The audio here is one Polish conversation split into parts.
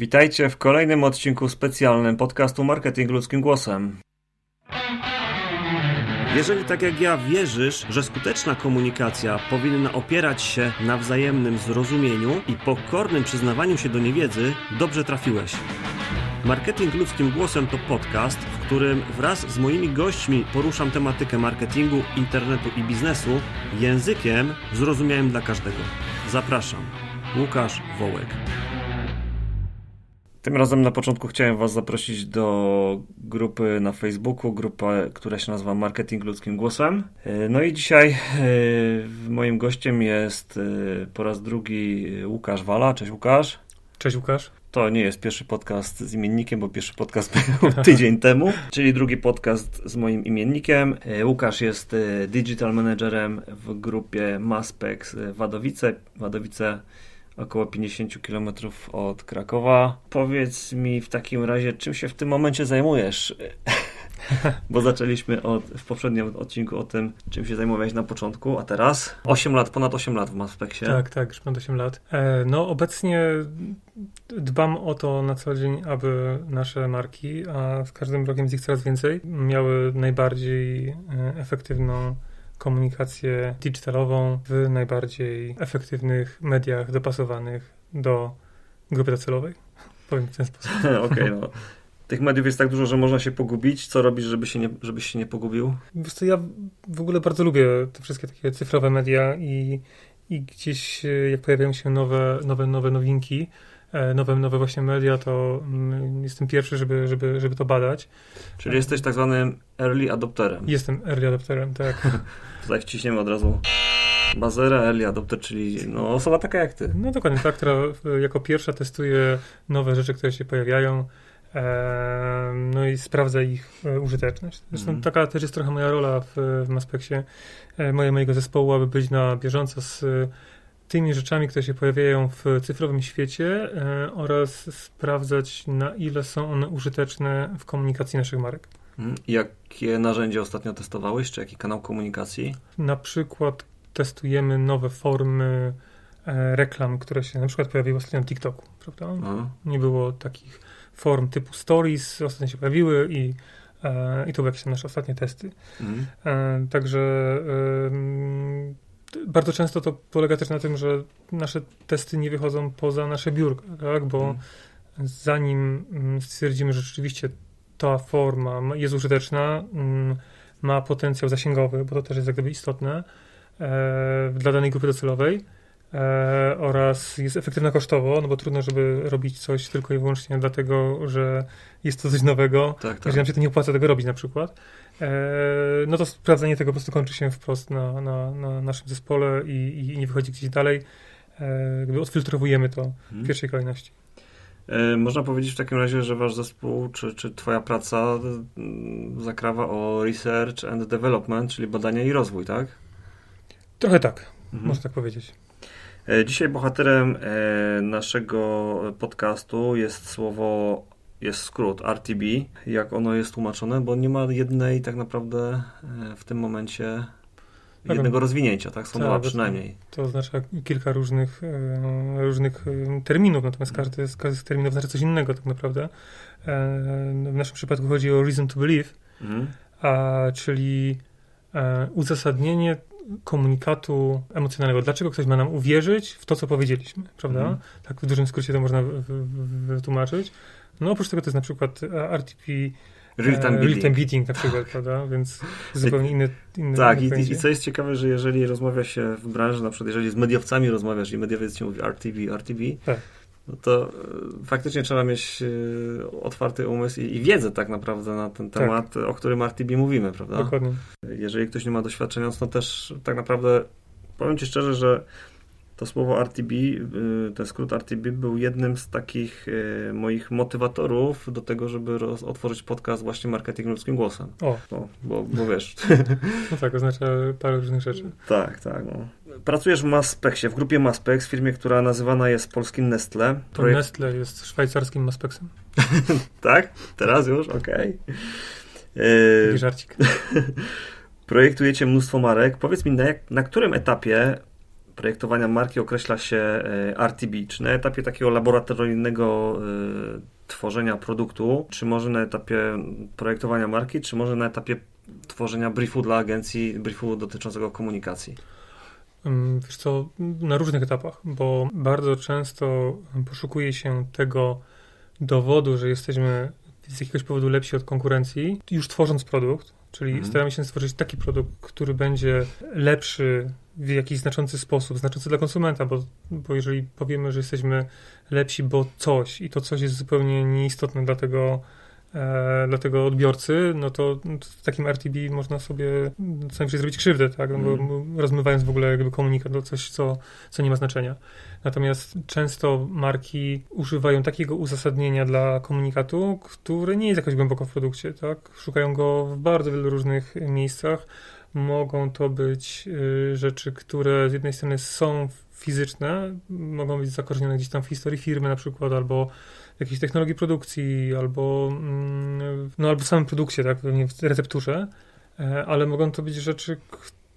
Witajcie w kolejnym odcinku specjalnym podcastu Marketing Ludzkim Głosem. Jeżeli tak jak ja wierzysz, że skuteczna komunikacja powinna opierać się na wzajemnym zrozumieniu i pokornym przyznawaniu się do niewiedzy, dobrze trafiłeś. Marketing Ludzkim Głosem to podcast, w którym wraz z moimi gośćmi poruszam tematykę marketingu, internetu i biznesu językiem zrozumiałym dla każdego. Zapraszam. Łukasz Wołek. Tym razem na początku chciałem Was zaprosić do grupy na Facebooku, grupa, która się nazywa Marketing Ludzkim Głosem. No i dzisiaj moim gościem jest po raz drugi Łukasz Wala. Cześć Łukasz. Cześć Łukasz. To nie jest pierwszy podcast z imiennikiem, bo pierwszy podcast był tydzień temu, czyli drugi podcast z moim imiennikiem. Łukasz jest digital managerem w grupie Maspex Wadowice. Wadowice około 50 km od Krakowa. Powiedz mi w takim razie, czym się w tym momencie zajmujesz? Bo zaczęliśmy od, w poprzednim odcinku o tym, czym się zajmowałeś na początku, a teraz 8 lat, ponad 8 lat w Maspeksie. Tak, tak, już ponad 8 lat. E, no obecnie dbam o to na co dzień, aby nasze marki, a z każdym rokiem jest ich coraz więcej, miały najbardziej e, efektywną komunikację digitalową w najbardziej efektywnych mediach dopasowanych do grupy docelowej. Powiem w ten sposób. Okej, okay, no. Tych mediów jest tak dużo, że można się pogubić. Co robisz, żeby się nie, żebyś się nie pogubił? Wiesz ja w ogóle bardzo lubię te wszystkie takie cyfrowe media i, i gdzieś jak pojawiają się nowe, nowe, nowe nowinki, nowe, nowe właśnie media, to jestem pierwszy, żeby, żeby, żeby to badać. Czyli jesteś tak zwanym early adopterem. Jestem early adopterem, tak. Tutaj wciśniemy od razu Bazera Early Adopter, czyli no, osoba taka jak ty. No dokładnie, ta, która jako pierwsza testuje nowe rzeczy, które się pojawiają, e, no i sprawdza ich e, użyteczność. Zresztą mm. taka też jest trochę moja rola w, w Maspeksie, e, moje, mojego zespołu, aby być na bieżąco z tymi rzeczami, które się pojawiają w cyfrowym świecie e, oraz sprawdzać, na ile są one użyteczne w komunikacji naszych marek. Mm, jakie narzędzie ostatnio testowałeś, czy jaki kanał komunikacji? Na przykład testujemy nowe formy e, reklam, które się na przykład pojawiły ostatnio na TikToku, prawda? Aha. Nie było takich form typu stories, ostatnio się pojawiły i, e, i to były jakieś nasze ostatnie testy. Mhm. Także bardzo często to polega też na tym, że nasze testy nie wychodzą poza nasze biurka, tak? Bo mhm. zanim mm, stwierdzimy, że rzeczywiście ta forma jest użyteczna, mm, ma potencjał zasięgowy, bo to też jest jak gdyby istotne e, dla danej grupy docelowej e, oraz jest efektywna kosztowo, no bo trudno, żeby robić coś tylko i wyłącznie dlatego, że jest to coś nowego, tak, tak. jeżeli nam się to nie opłaca tego robić na przykład, no to sprawdzenie tego po prostu kończy się wprost na, na, na naszym zespole i, i, nie wychodzi gdzieś dalej. Gdy odfiltrowujemy to w hmm. pierwszej kolejności. E, można powiedzieć w takim razie, że wasz zespół, czy, czy twoja praca zakrawa o research and development, czyli badania i rozwój, tak? Trochę tak, mhm. można tak powiedzieć. E, dzisiaj bohaterem e, naszego podcastu jest słowo, jest skrót RTB. Jak ono jest tłumaczone? Bo nie ma jednej tak naprawdę w tym momencie jednego rozwinięcia, tak? Są tak, dwa przynajmniej. To oznacza kilka różnych, e, różnych e, terminów, natomiast każdy z, każdy z terminów oznacza coś innego tak naprawdę. E, w naszym przypadku chodzi o reason to believe, mhm. a, czyli uzasadnienie komunikatu emocjonalnego. Dlaczego ktoś ma nam uwierzyć w to, co powiedzieliśmy, prawda? Mhm. Tak w dużym skrócie to można wytłumaczyć. No oprócz tego to jest na przykład RTP Real-time beating. Real-time beating na przykład, prawda? Więc zupełnie inny, inny Tak, i, i, co jest ciekawe, że jeżeli rozmawia się w branży, na przykład jeżeli z mediowcami rozmawiasz i mediowiec ci mówi RTV, RTV, tak. no to e, faktycznie trzeba mieć e, otwarty umysł i, i, wiedzę tak naprawdę na ten tak. temat, tak. o którym RTB mówimy, prawda? Dokładnie. Jeżeli ktoś nie ma doświadczenia, to też tak naprawdę powiem ci szczerze, że to słowo RTB, y, ten skrót RTB był jednym z takich y, moich motywatorów do tego, żeby roz, otworzyć podcast właśnie marketing ludzkim głosem. O. No, bo, bo wiesz. No tak, oznacza parę różnych rzeczy. Tak, tak. No. Pracujesz w Maspexie, w grupie Maspex, firmie, która nazywana jest polskim Nestle. Projekt... Nestle jest szwajcarskim Maspexem. tak? Teraz już? Okej. Okay. Taki żarcik. Projektujecie mnóstwo marek. Powiedz mi, na, jak, na którym etapie projektowania marki określa się e, RTB? Czy na etapie takiego laboratoryjnego e, tworzenia produktu, czy może na etapie projektowania marki, czy może na etapie tworzenia briefu dla agencji, briefu dotyczącego komunikacji? Mm, wiesz co, na różnych etapach, bo bardzo często poszukuje się tego dowodu, że jesteśmy z jakiegoś powodu lepsi od konkurencji, już tworząc produkt, czyli mhm. staramy się stworzyć taki produkt, który będzie lepszy w jakiś znaczący sposób, znaczący dla konsumenta, bo, bo jeżeli powiemy, że jesteśmy lepsi, bo coś i to coś jest zupełnie nieistotne dla tego, e, dla tego odbiorcy, no to w takim RTB można sobie co najmniej zrobić krzywdę, tak? No bo mm. rozmywając w ogóle jakby komunikat do coś, co, co nie ma znaczenia. Natomiast często marki używają takiego uzasadnienia dla komunikatu, który nie jest jakoś głęboko w produkcie, tak? Szukają go w bardzo wielu różnych miejscach. Mogą to być y, rzeczy, które z jednej strony są fizyczne, mogą być zakorzenione gdzieś tam w historii firmy na przykład, albo jakiejś technologii produkcji, albo, mm, no, albo w samym produkcie, tak, w recepturze, e, ale mogą to być rzeczy,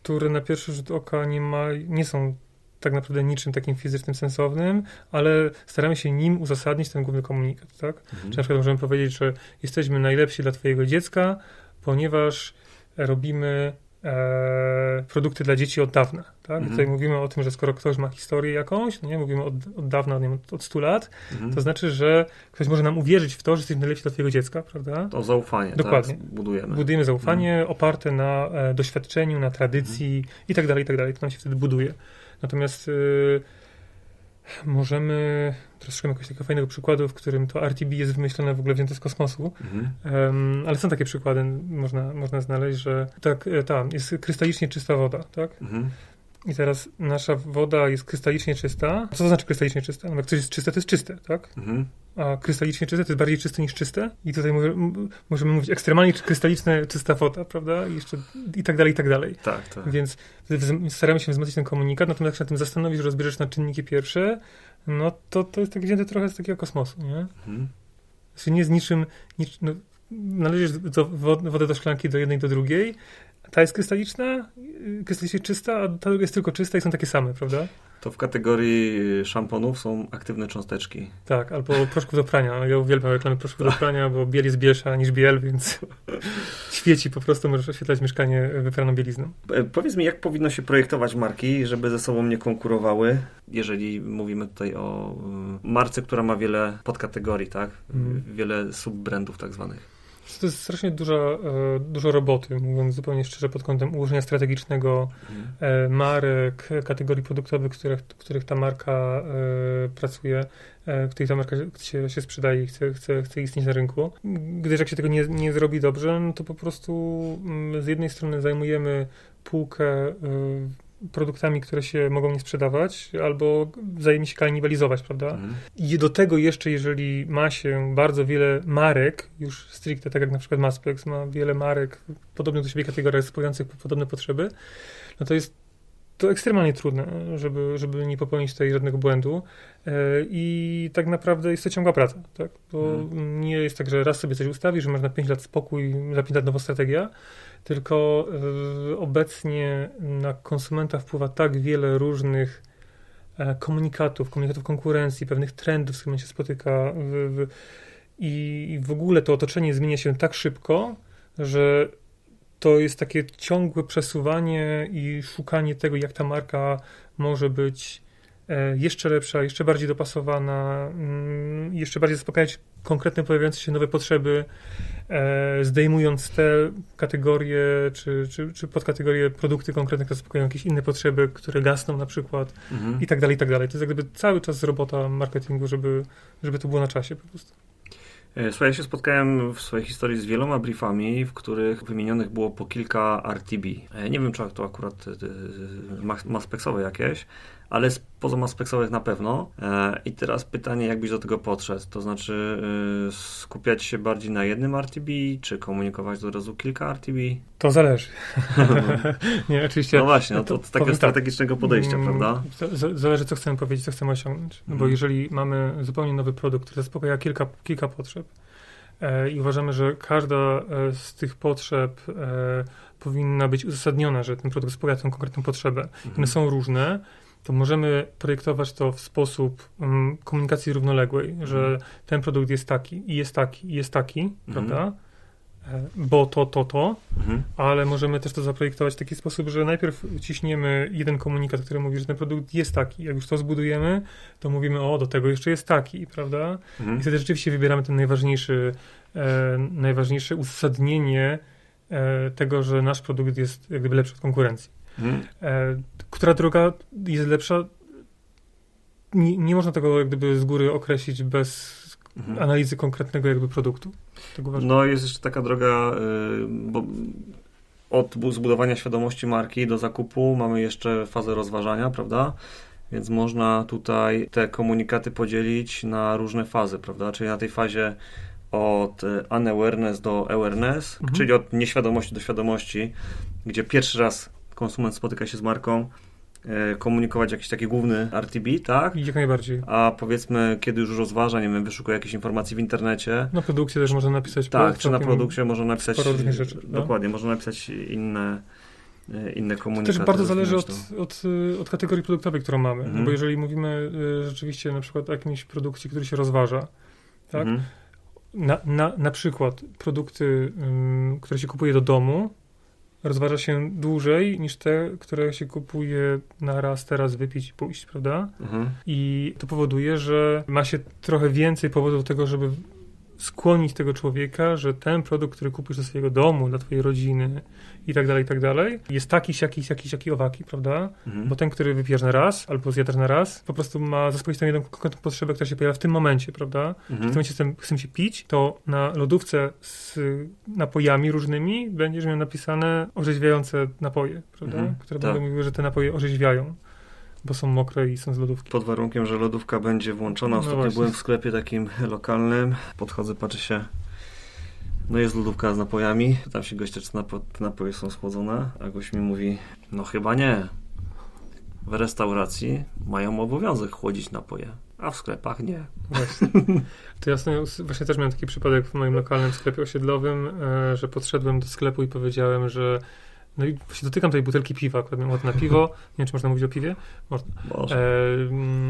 które na pierwszy rzut oka nie, ma, nie są tak naprawdę niczym takim fizycznym, sensownym, ale staramy się nim uzasadnić ten główny komunikat, tak? Mhm. Czy na przykład możemy powiedzieć, że jesteśmy najlepsi dla twojego dziecka, ponieważ robimy e, produkty dla dzieci od dawna. Tak? Mhm. Tutaj mówimy o tym, że skoro ktoś ma historię jakąś, no nie mówimy od, od dawna, nie, od, od 100 lat, mhm. to znaczy, że ktoś może nam uwierzyć w to, że jesteśmy najlepsi dla twojego dziecka, prawda? To zaufanie, tak? Dokładnie. Tak, budujemy. Budujemy zaufanie mhm. oparte na e, doświadczeniu, na tradycji mhm. i tak dalej, i tak dalej. To nam się wtedy buduje. Natomiast y, możemy, teraz szukam jakiegoś takiego fajnego przykładu, w którym to RTB jest wymyślone w ogóle wzięte z kosmosu, mhm. um, ale są takie przykłady, można, można znaleźć, że tak, e, ta, jest krystalicznie czysta woda, tak? Mhm. I teraz nasza woda jest krystalicznie czysta. Co to znaczy krystalicznie czysta? No jak coś jest czyste, to jest czyste, tak? Mhm. A krystalicznie czyste to jest bardziej czyste niż czyste. I tutaj możemy mówić ekstremalnie krystaliczne, czysta woda, prawda? I, jeszcze, i tak dalej, i tak dalej. Tak, tak. Więc staramy się wzmocnić ten komunikat, natomiast jak się na tym zastanowisz, rozbierzesz na czynniki pierwsze, no to to jest tak wzięte trochę z takiego kosmosu, nie? Mhm. Znaczy nie z niczym, nic, no, należysz do, wodę do szklanki do jednej, do drugiej, ta jest krystaliczna, krystalicznie czysta, a ta druga jest tylko czysta i są takie same, prawda? To w kategorii szamponów są aktywne cząsteczki. Tak, albo proszków do prania. Ja uwielbiam reklamy proszków do prania, bo biel jest bielsza niż biel, więc świeci po prostu, możesz oświetlać mieszkanie wypraną bielizną. E, powiedz mi, jak powinno się projektować marki, żeby ze sobą nie konkurowały, jeżeli mówimy tutaj o y, marce, która ma wiele podkategorii, tak? Mm. Wiele subbrandów tak zwanych. To jest strasznie dużo, e, dużo roboty, mówiąc zupełnie szczerze, pod kątem ułożenia strategicznego mhm. marek, kategorii produktowych, których, których ta marka e, pracuje, w której ta marka się, się sprzedaje i chce, chce, chce istnieć na rynku. Gdyż jak się tego nie, nie zrobi dobrze, no to po prostu mm, z jednej strony zajmujemy półkę produktami, które się mogą nie sprzedawać, albo wzajemnie się kanibalizować, prawda? Mhm. I do tego jeszcze, jeżeli ma się bardzo wiele marek, już stricte, tak jak na przykład Masplex ma wiele marek podobnych do siebie kategoriach spełniających podobne potrzeby, no to jest to ekstremalnie trudne, żeby, żeby nie popełnić tutaj żadnego błędu. E, I tak naprawdę jest to ciągła praca, tak? Bo hmm. nie jest tak, że raz sobie coś ustawisz, że masz na 5 lat spokój, za 5 lat nowa strategia, tylko y, obecnie na konsumenta wpływa tak wiele różnych e, komunikatów, komunikatów konkurencji, pewnych trendów, z którymi się spotyka w, w, i w ogóle to otoczenie zmienia się tak szybko, że to jest takie ciągłe przesuwanie i szukanie tego, jak ta marka może być e, jeszcze lepsza, jeszcze bardziej dopasowana, mm, jeszcze bardziej zaspokajać konkretne pojawiające się nowe potrzeby, e, zdejmując te kategorie czy, czy, czy podkategorie produkty konkretne, które zaspokajają jakieś inne potrzeby, które gasną na przykład mhm. i tak dalej, i tak dalej. To jest jak gdyby cały czas robota marketingu, żeby, żeby to było na czasie po prostu. E, słuchaj, ja się spotkałem w swojej historii z wieloma briefami, w których wymienionych było po kilka RTB. E, nie wiem, czy to akurat e, maspeksowe jakieś, ale spoza maspeksowych na pewno. I teraz pytanie, jak byś do tego podszedł? To znaczy skupiać się bardziej na jednym RTB, czy komunikować od razu kilka RTB? To zależy. nie, oczywiście. No właśnie, no to, to takiego tak. strategicznego podejścia, mm, prawda? Zależy, co chcemy powiedzieć, co chcemy osiągnąć. No bo mhm. jeżeli mamy zupełnie nowy produkt, który zaspokaja kilka, kilka potrzeb e, i uważamy, że każda e, z tych potrzeb e, powinna być uzasadniona, że ten produkt zaspokaja tę konkretną potrzebę. Mhm. One są różne, to możemy projektować to w sposób um, komunikacji równoległej, że Mhm. ten produkt jest taki, i jest taki, i jest taki, Mhm. prawda? E, Bo to, to, to, Mhm. ale możemy też to zaprojektować w taki sposób, że najpierw ciśniemy jeden komunikat, który mówi, że ten produkt jest taki. Jak już to zbudujemy, to mówimy, o, do tego jeszcze jest taki, prawda? I Mhm. wtedy rzeczywiście wybieramy ten najważniejszy, e, najważniejsze uzasadnienie e, tego, że nasz produkt jest jak gdyby lepszy od konkurencji. E, która droga jest lepsza? Nie, nie można tego jak gdyby z góry określić bez Mhm. analizy konkretnego jakby produktu. No jest jeszcze taka droga, y, bo od bu- zbudowania świadomości marki do zakupu mamy jeszcze fazę rozważania, prawda? Więc można tutaj te komunikaty podzielić na różne fazy, prawda? Czyli na tej fazie od y, unawareness do awareness, Mhm. czyli od nieświadomości do świadomości, gdzie pierwszy raz konsument spotyka się z marką, komunikować jakiś taki główny RTB, tak? Jak najbardziej. A powiedzmy, kiedy już rozważa, nie wiem, wyszukuje jakichś informacji w internecie, Na produkcie też można napisać tak, czy na produkcie można napisać. rzeczy, no. Dokładnie, można napisać inne, e, inne To komunikaty. też bardzo zależy od, od, y, od kategorii produktowej, którą mamy. Mhm. Bo jeżeli mówimy rzeczywiście na przykład o jakimś produkcie, który się rozważa, to. tak? Mhm. Na, na, na przykład produkty, ym, które się kupuje do domu, rozważa się dłużej niż te, które się kupuje na raz, teraz wypić i pójść, prawda? Mhm. I to powoduje, że ma się trochę więcej powodów do tego, żeby skłonić tego człowieka, że ten produkt, który kupisz do swojego domu, dla twojej rodziny i tak dalej, i tak dalej, jest taki, siaki, siaki, siaki, owaki, prawda? Mhm. Bo ten, który wypijesz na raz albo zjadasz na raz, po prostu ma zaspokoić tą jedną konkretną potrzebę, która się pojawia w tym momencie, prawda? W tym Mhm. momencie chcę, chcę się pić, to na lodówce z napojami różnymi będziesz miał napisane orzeźwiające napoje, prawda? Mhm, Które tak. będą mówiły, że te napoje orzeźwiają, bo są mokre i są z lodówki. Pod warunkiem, że lodówka będzie włączona. No Ostatnio właśnie. byłem w sklepie takim lokalnym. Podchodzę, patrzę się. No jest lodówka z napojami. Pytam się gościa, czy napo- te napoje są schłodzone. A gość mi mówi, no chyba nie. W restauracji mają obowiązek chłodzić napoje, a w sklepach nie. Właśnie. To ja właśnie też miałem taki przypadek w moim lokalnym sklepie osiedlowym, e, że podszedłem do sklepu i powiedziałem, że no i właśnie dotykam tej butelki piwa, akurat miałem ochotę na piwo, nie wiem, czy można mówić o piwie, można. E,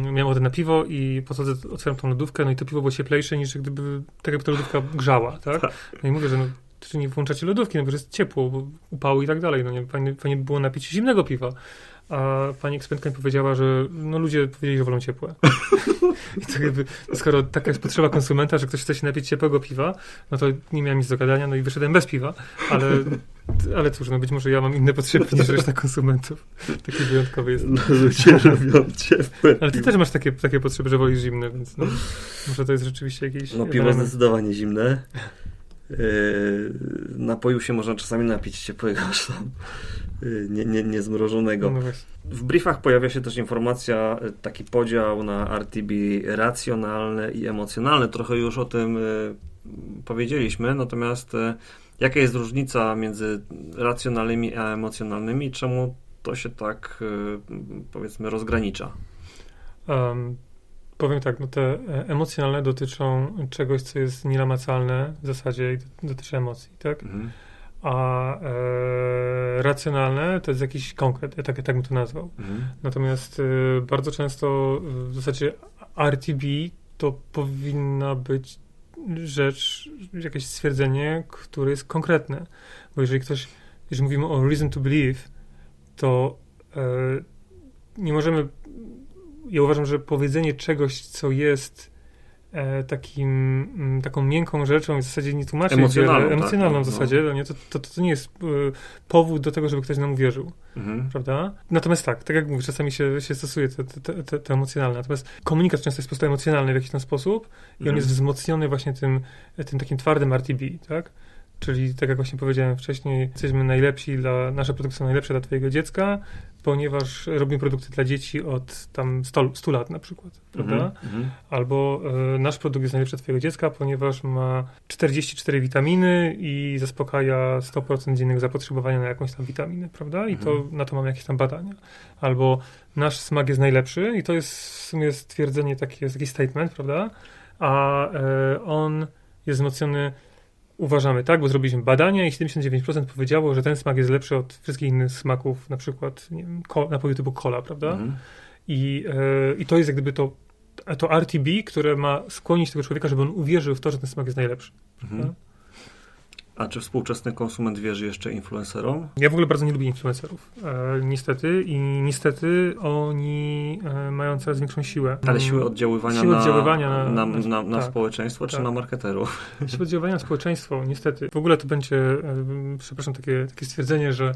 miałem ochotę na piwo i podchodzę, otwieram tą lodówkę, no i to piwo było cieplejsze niż gdyby, tak jakby ta lodówka grzała, tak? No i mówię, że no, czy nie włączacie lodówki, no bo jest ciepło, bo upały i tak dalej, no nie, fajnie, fajnie by było napić się zimnego piwa. A pani ekspertka mi powiedziała, że no ludzie powiedzieli, że wolą ciepłe. I to jakby, skoro taka jest potrzeba konsumenta, że ktoś chce się napić ciepłego piwa, no to nie miałem nic do gadania, no i wyszedłem bez piwa, ale, ale cóż, no być może ja mam inne potrzeby niż reszta konsumentów. Taki wyjątkowy jest. No, ludzie robią ciepłe. Ale ty też masz takie, takie potrzeby, że wolisz zimne, więc no, może to jest rzeczywiście jakiś No piwo element. zdecydowanie zimne. Yy, napoju się można czasami napić ciepłego, aż tam yy, nie, nie, nie zmrożonego. No. W briefach pojawia się też informacja, y, taki podział na RTB racjonalne i emocjonalne. Trochę już o tym y, powiedzieliśmy, natomiast y, jaka jest różnica między racjonalnymi a emocjonalnymi? Czemu to się tak y, powiedzmy rozgranicza? Um, powiem tak, no te e, emocjonalne dotyczą czegoś, co jest nielamacalne w zasadzie i do- dotyczy emocji, tak? Mhm. A e, racjonalne to jest jakiś konkret, ja tak, tak bym to nazwał. Mhm. Natomiast e, bardzo często w zasadzie RTB to powinna być rzecz, jakieś stwierdzenie, które jest konkretne. Bo jeżeli ktoś, jeżeli mówimy o reason to believe, to e, nie możemy. Ja uważam, że powiedzenie czegoś, co jest takim, mm, taką miękką rzeczą, w zasadzie nie tłumaczy Emocjonalną, tak, emocjonalną no, w no. zasadzie, no. nie, to, to, to nie jest e, powód do tego, żeby ktoś nam uwierzył Mhm. prawda? Natomiast tak, tak jak mówię, czasami się, się stosuje te, te, te, te emocjonalne. Natomiast komunikat często jest po prostu emocjonalny w jakiś tam sposób i on Mhm. jest wzmocniony właśnie tym, tym takim twardym RTB, tak? Czyli tak jak właśnie powiedziałem wcześniej, jesteśmy najlepsi dla, nasze produkty są najlepsze dla twojego dziecka, ponieważ robimy produkty dla dzieci od tam 100, 100 lat na przykład, prawda? Mhm. Mhm. Albo e, nasz produkt jest najlepszy dla twojego dziecka, ponieważ ma 44 witaminy i zaspokaja 100% dziennego zapotrzebowania na jakąś tam witaminę, prawda? I to, Mhm. na to mamy jakieś tam badania. Albo nasz smak jest najlepszy i to jest w sumie stwierdzenie, takie, jest taki statement, prawda? A e, on jest wzmocniony Uważamy tak, bo zrobiliśmy badania i 79% powiedziało, że ten smak jest lepszy od wszystkich innych smaków, na przykład nie wiem, ko- napoju typu cola, prawda? Mhm. I, e, I to jest jak gdyby to, to RTB, które ma skłonić tego człowieka, żeby on uwierzył w to, że ten smak jest najlepszy. Mhm. A czy współczesny konsument wierzy jeszcze influencerom? Ja w ogóle bardzo nie lubię influencerów, e, niestety. I niestety oni e, mają coraz większą siłę. Ale siły oddziaływania, Siły na, oddziaływania na, na- na, na, na tak, społeczeństwo, czy tak. na marketerów? Siły oddziaływania na społeczeństwo, niestety. W ogóle to będzie, e, przepraszam, takie, takie stwierdzenie, że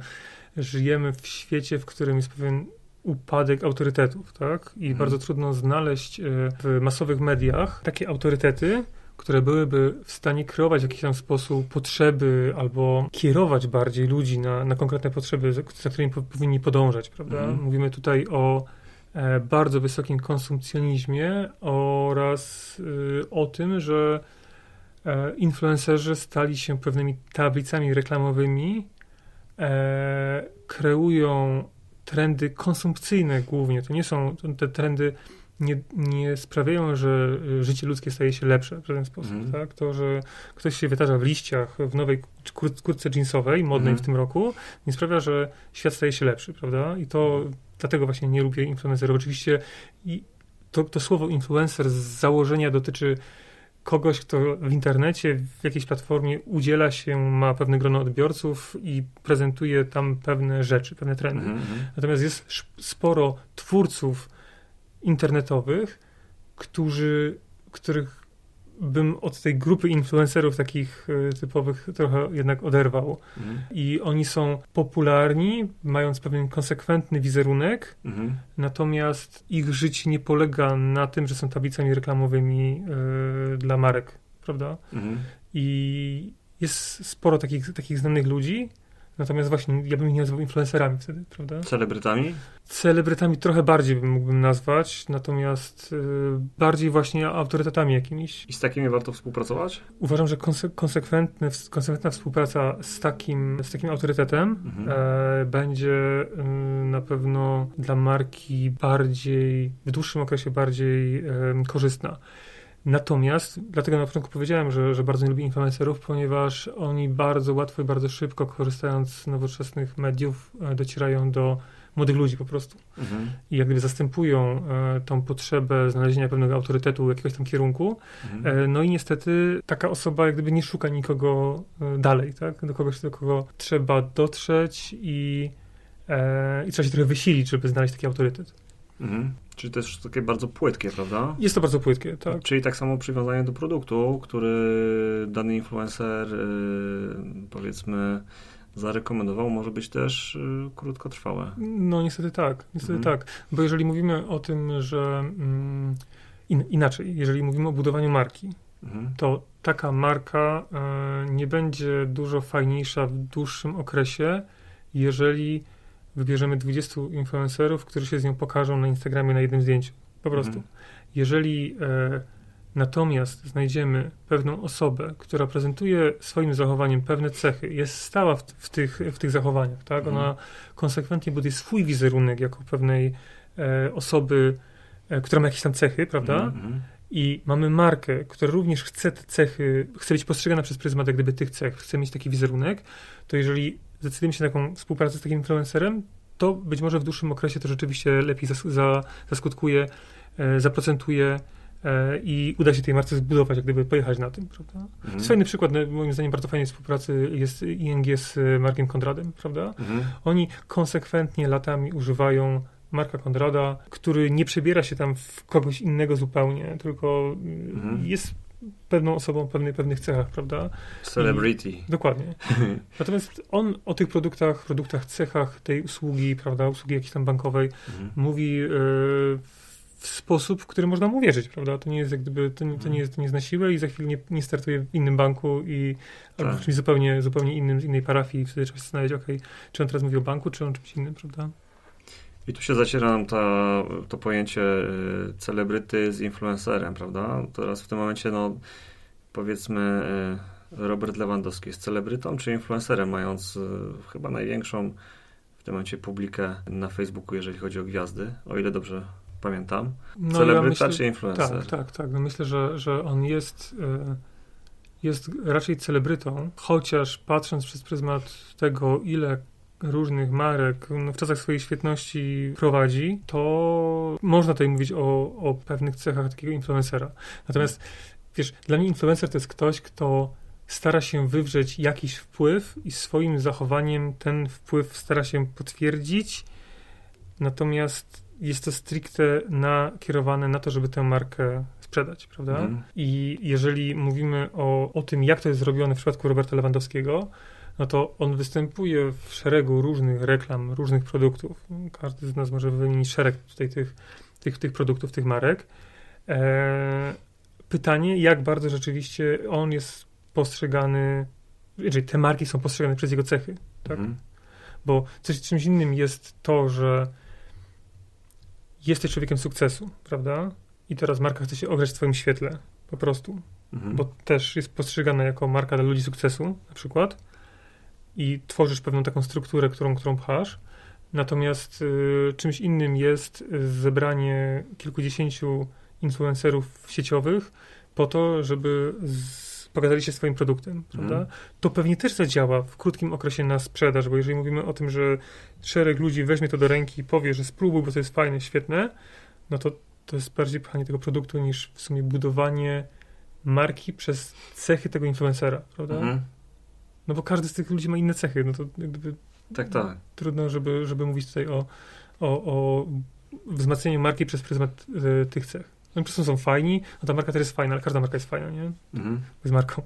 żyjemy w świecie, w którym jest pewien upadek autorytetów, tak? I Mhm. bardzo trudno znaleźć e, w masowych mediach takie autorytety, które byłyby w stanie kreować w jakiś tam sposób potrzeby albo kierować bardziej ludzi na, na konkretne potrzeby, za, którymi po, powinni podążać, prawda? Mhm. Mówimy tutaj o e, bardzo wysokim konsumpcjonizmie oraz y, o tym, że e, influencerzy stali się pewnymi tablicami reklamowymi, e, kreują trendy konsumpcyjne głównie. To nie są te trendy nie, nie sprawiają, że y, życie ludzkie staje się lepsze w żaden sposób. Mhm. Tak? To, że ktoś się wytarza w liściach w nowej kur, kurtce jeansowej, modnej Mhm. w tym roku, nie sprawia, że świat staje się lepszy, prawda? I to dlatego właśnie nie lubię influencerów. Oczywiście i to, to słowo influencer z założenia dotyczy kogoś, kto w internecie, w jakiejś platformie udziela się, ma pewne grono odbiorców i prezentuje tam pewne rzeczy, pewne trendy. Mhm, mhm. Natomiast jest sporo twórców internetowych, którzy, których bym od tej grupy influencerów takich e, typowych trochę jednak oderwał. Mhm. I oni są popularni, mając pewien konsekwentny wizerunek, Mhm. natomiast ich życie nie polega na tym, że są tablicami reklamowymi e, dla marek, prawda? Mhm. I jest sporo takich, takich znanych ludzi, natomiast właśnie ja bym ich nie nazywał influencerami wtedy, prawda? Celebrytami? Celebrytami trochę bardziej bym mógłbym nazwać, natomiast y, bardziej właśnie autorytetami jakimiś. I z takimi warto współpracować? Uważam, że konse konsekwentny, konsekwentna współpraca z takim, z takim autorytetem Mhm. e, będzie y, na pewno dla marki bardziej, w dłuższym okresie bardziej em, korzystna. Natomiast, dlatego na początku powiedziałem, że, że bardzo nie lubię influencerów, ponieważ oni bardzo łatwo i bardzo szybko, korzystając z nowoczesnych mediów, e, docierają do młodych ludzi po prostu. Mhm. I jak gdyby zastępują e, tą potrzebę znalezienia pewnego autorytetu, jakiegoś tam kierunku. Mhm. E, no i niestety taka osoba jak gdyby nie szuka nikogo e, dalej, tak? Do kogoś, do kogo trzeba dotrzeć i, e, i trzeba się trochę wysilić, żeby znaleźć taki autorytet. Mhm. Czyli też takie bardzo płytkie, prawda? Jest to bardzo płytkie, tak. Czyli tak samo przywiązanie do produktu, który dany influencer y, powiedzmy zarekomendował, może być też y, krótkotrwałe. No niestety tak, niestety Mhm. tak. Bo jeżeli mówimy o tym, że mm, in, inaczej, jeżeli mówimy o budowaniu marki, Mhm. to taka marka e, nie będzie dużo fajniejsza w dłuższym okresie, jeżeli wybierzemy 20 influencerów, którzy się z nią pokażą na Instagramie na jednym zdjęciu. Po prostu. Mhm. Jeżeli e, natomiast znajdziemy pewną osobę, która prezentuje swoim zachowaniem pewne cechy, jest stała w, w, tych, w tych zachowaniach, tak? Mhm. Ona konsekwentnie buduje swój wizerunek jako pewnej e, osoby, e, która ma jakieś tam cechy, prawda? Mhm. i mamy markę, która również chce te cechy, chce być postrzegana przez pryzmat jak gdyby tych cech, chce mieć taki wizerunek, to jeżeli zdecydujemy się na taką współpracę z takim influencerem, to być może w dłuższym okresie to rzeczywiście lepiej zas za, zaskutkuje, e, zaprocentuje e, i uda się tej marce zbudować, jak gdyby pojechać na tym, prawda? To Mhm. jest fajny przykład, no, moim zdaniem bardzo fajnej współpracy jest ING z e, Markiem Konradem, prawda? Mhm. Oni konsekwentnie latami używają Marka Konrada, który nie przebiera się tam w kogoś innego zupełnie, tylko y, Mhm. jest pewną osobą pewnej, pewnych cechach, prawda? Celebrity. Dokładnie. Natomiast on o tych produktach, produktach, cechach tej usługi, prawda, usługi jakiejś tam bankowej, Mhm. mówi y, w sposób, w który można mu wierzyć, prawda? To nie jest jak gdyby, to, nie- to, nie, jest, to nie jest na siłę i za chwilę nie, nie startuje w innym banku i albo Tak. w czymś zupełnie, zupełnie innym, z innej parafii i wtedy trzeba się zastanawiać, okej, czy on teraz mówi o banku, czy o czymś innym, prawda? I tu się zaciera nam ta, to pojęcie y, celebryty z influencerem, prawda? Teraz w tym momencie, no powiedzmy, y, Robert Lewandowski jest celebrytą czy influencerem, mając y, chyba największą w tym momencie publikę na Facebooku, jeżeli chodzi o gwiazdy, o ile dobrze pamiętam. No, Celebryta myślę- czy influencer? Tak, tak, tak. No myślę, że, że on jest, jest raczej celebrytą, chociaż patrząc przez pryzmat tego, ile różnych marek no, w czasach swojej świetności prowadzi, to można tutaj mówić o, o pewnych cechach takiego influencera. Natomiast wiesz, dla mnie influencer to jest ktoś, kto stara się wywrzeć jakiś wpływ i swoim zachowaniem ten wpływ stara się potwierdzić, natomiast jest to stricte nakierowane na to, żeby tę markę sprzedać, prawda? Mhm. I jeżeli mówimy o, o tym, jak to jest zrobione w przypadku Roberta Lewandowskiego, no to on występuje w szeregu różnych reklam, różnych produktów. Każdy z nas może wymienić szereg tutaj tych, tych, tych produktów, tych marek. Eee, pytanie, jak bardzo rzeczywiście on jest postrzegany, jeżeli te marki są postrzegane przez jego cechy, tak? Mhm. Bo coś, czymś innym jest to, że jesteś człowiekiem sukcesu, prawda? I teraz marka chce się ograć w twoim świetle, po prostu. Mhm. Bo też jest postrzegana jako marka dla ludzi sukcesu, na przykład. I tworzysz pewną taką strukturę, którą, którą pchasz. Natomiast y, czymś innym jest zebranie kilkudziesięciu influencerów sieciowych po to, żeby z, pokazali się swoim produktem, prawda? Mhm. To pewnie też zadziała w krótkim okresie na sprzedaż, bo jeżeli mówimy o tym, że szereg ludzi weźmie to do ręki i powie, że spróbuj, bo to jest fajne, świetne, no to to jest bardziej pchanie tego produktu niż w sumie budowanie marki przez cechy tego influencera, prawda? Mhm. No bo każdy z tych ludzi ma inne cechy, no to jak gdyby Tak, tak. trudno, żeby, żeby mówić tutaj o, o, o wzmacnianiu marki przez pryzmat e, tych cech. Oni po prostu są fajni, no ta marka też jest fajna, ale każda marka jest fajna, nie? Mhm. Z marką.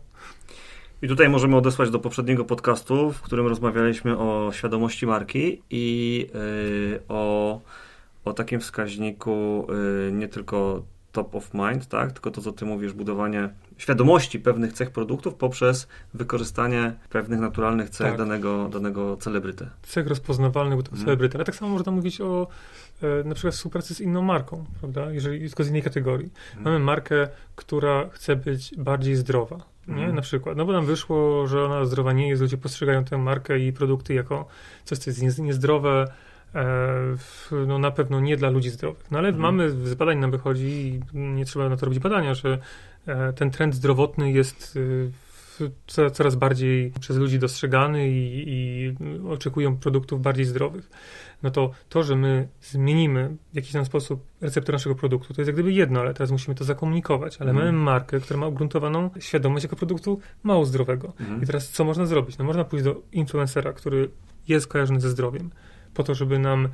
I tutaj możemy odesłać do poprzedniego podcastu, w którym rozmawialiśmy o świadomości marki i yy, o, o takim wskaźniku yy, nie tylko top of mind, tak, tylko to, co ty mówisz, budowanie świadomości pewnych cech produktów poprzez wykorzystanie pewnych naturalnych cech Tak. danego, danego celebryty. Cech rozpoznawalny, bo to Mhm. celebryty, ale tak samo można mówić o e, na przykład współpracy z inną marką, prawda? Jeżeli tylko z innej kategorii. Mhm. Mamy markę, która chce być bardziej zdrowa, nie? Mhm. Na przykład. No bo nam wyszło, że ona zdrowa nie jest, ludzie postrzegają tę markę i produkty jako coś, co jest nie- niezdrowe, no na pewno nie dla ludzi zdrowych. No ale Mhm. mamy, z badań nam wychodzi i nie trzeba na to robić badania, że e, ten trend zdrowotny jest co- coraz bardziej przez ludzi dostrzegany i, i oczekują produktów bardziej zdrowych. No to to, że my zmienimy w jakiś tam sposób recepturę naszego produktu, to jest jak gdyby jedno, ale teraz musimy to zakomunikować. Ale Mhm. mamy markę, która ma ugruntowaną świadomość jako produktu mało zdrowego. Mhm. I teraz co można zrobić? No można pójść do influencera, który jest kojarzony ze zdrowiem, po to, żeby nam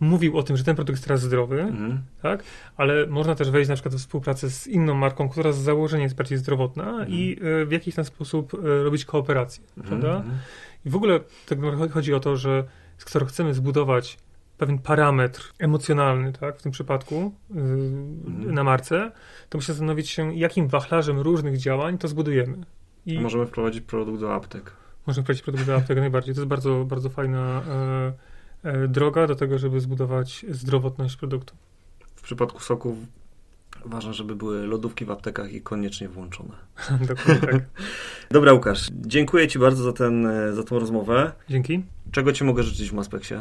mówił o tym, że ten produkt jest teraz zdrowy, Mhm. tak? Ale można też wejść na przykład w współpracę z inną marką, która z założenia jest bardziej zdrowotna Mhm. i e, w jakiś tam sposób e, robić kooperację, prawda? Mhm. I w ogóle tak chodzi o to, że skoro chcemy zbudować pewien parametr emocjonalny, tak, w tym przypadku yy, Mhm. na marce, to musimy zastanowić się, jakim wachlarzem różnych działań to zbudujemy. I Możemy wprowadzić produkt do aptek. możemy wprowadzić produkt do aptek najbardziej. To jest bardzo, bardzo fajna e, droga do tego, żeby zbudować zdrowotność produktu. W przypadku soków ważne, żeby były lodówki w aptekach i koniecznie włączone. Dokładnie tak. Dobra, Łukasz, dziękuję Ci bardzo za, ten, e, za tą rozmowę. Dzięki. Czego Ci mogę życzyć w Maspeksie?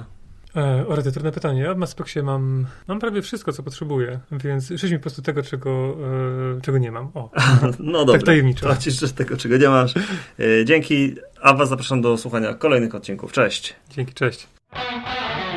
E, o, trudne pytanie. Ja w Maspeksie mam, mam prawie wszystko, co potrzebuję, więc życz mi po prostu tego, czego, e, czego nie mam. O, No dobra, tajemniczo. to Ci życzę tego, czego nie masz. E, Dzięki, a Was zapraszam do słuchania kolejnych odcinków. Cześć! dzięki, cześć. Thank you.